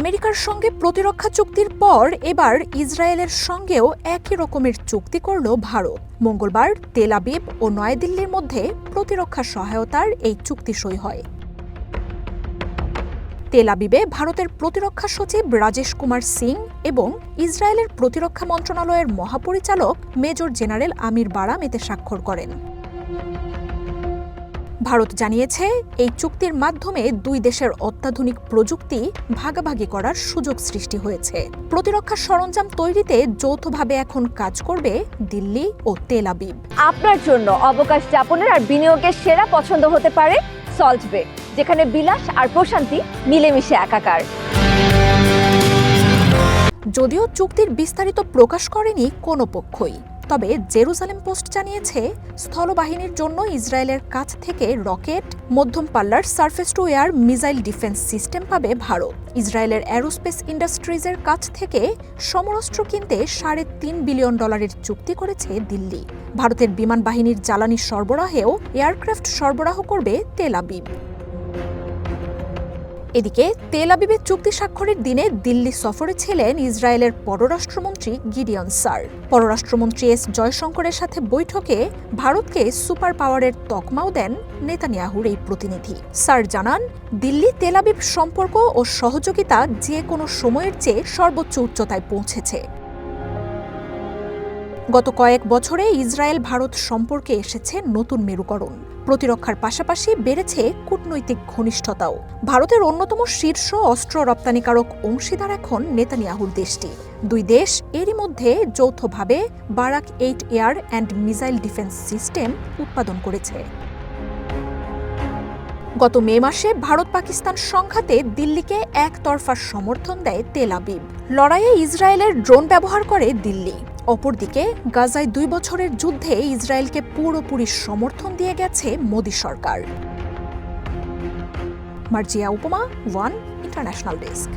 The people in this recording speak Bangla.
আমেরিকার সঙ্গে প্রতিরক্ষা চুক্তির পর এবার ইসরায়েলের সঙ্গেও একই রকমের চুক্তি করল ভারত। মঙ্গলবার তেল আবিব ও নয়াদিল্লির মধ্যে প্রতিরক্ষা সহায়তার এই চুক্তি সই হয়। তেল আবিবে ভারতের প্রতিরক্ষা সচিব রাজেশ কুমার সিং এবং ইসরায়েলের প্রতিরক্ষা মন্ত্রণালয়ের মহাপরিচালক মেজর জেনারেল আমির বারাম এতে স্বাক্ষর করেন। ভারত জানিয়েছে এই চুক্তির মাধ্যমে দুই দেশের অত্যাধুনিক প্রযুক্তি ভাগাভাগি করার সুযোগ সৃষ্টি হয়েছে। প্রতিরক্ষা সরঞ্জাম তৈরিতে যৌথভাবে এখন কাজ করবে দিল্লি ও তেল আবিব। আপনার জন্য অবকাশ যাপনের আর বিনিয়োগের সেরা পছন্দ হতে পারে সল্ট বে যেখানে বিলাস আর প্রশান্তি মিলেমিশে একাকার। যদিও চুক্তির বিস্তারিত প্রকাশ করেনি কোনো পক্ষই। তবে জেরুজালেম পোস্ট জানিয়েছে, স্থলবাহিনীর জন্য ইসরায়েলের কাছ থেকে রকেট, মধ্যম পাল্লার surface to air missile defence system পাবে ভারত। ইসরায়েলের অ্যারোস্পেস ইন্ডাস্ট্রিজের কাছ থেকে সমরাস্ত্র কিনতে সাড়ে তিন বিলিয়ন ডলারের চুক্তি করেছে দিল্লি। ভারতের বিমান বাহিনীর জ্বালানি সরবরাহেও এয়ারক্রাফট সরবরাহ করবে তেল আবিব। এদিকে, তেল চুক্তি স্বাক্ষরের দিনে দিল্লি সফরে ছিলেন ইসরায়েলের পররাষ্ট্রমন্ত্রী গিডিয়ন সার পররাষ্ট্রমন্ত্রী এস জয়শঙ্করের সাথে বৈঠকে ভারতকে সুপার পাওয়ারের তকমাও দেন নেতানিয়াহুর এই প্রতিনিধি। স্যার জানান, দিল্লি তেল আবিব সম্পর্ক ও সহযোগিতা যে কোনো সময়ের চেয়ে সর্বোচ্চ উচ্চতায় পৌঁছেছে। গত কয়েক বছরে ইসরায়েল ভারত সম্পর্কে এসেছে নতুন মেরুকরণ। প্রতিরক্ষার পাশাপাশি বেড়েছে কূটনৈতিক ঘনিষ্ঠতাও। ভারতের অন্যতম শীর্ষ অস্ত্র রপ্তানিকারক অংশীদার এখন নেতানিয়াহুর দেশটি। দুই দেশ এরই মধ্যে যৌথভাবে Barak eight air and missile defence system উৎপাদন করেছে। গত মে মাসে ভারত পাকিস্তান সংঘাতে দিল্লিকে একতরফা সমর্থন দেয় তেল আবিব। লড়াইয়ে ইসরায়েলের ড্রোন ব্যবহার করে দিল্লি। অপরদিকে, গাজায় দুই বছরের যুদ্ধে ইসরায়েলকে পুরোপুরি সমর্থন দিয়ে গেছে মোদী সরকার। মার্জিয়া উপমা, ওয়ান ইন্টারন্যাশনাল ডেস্ক।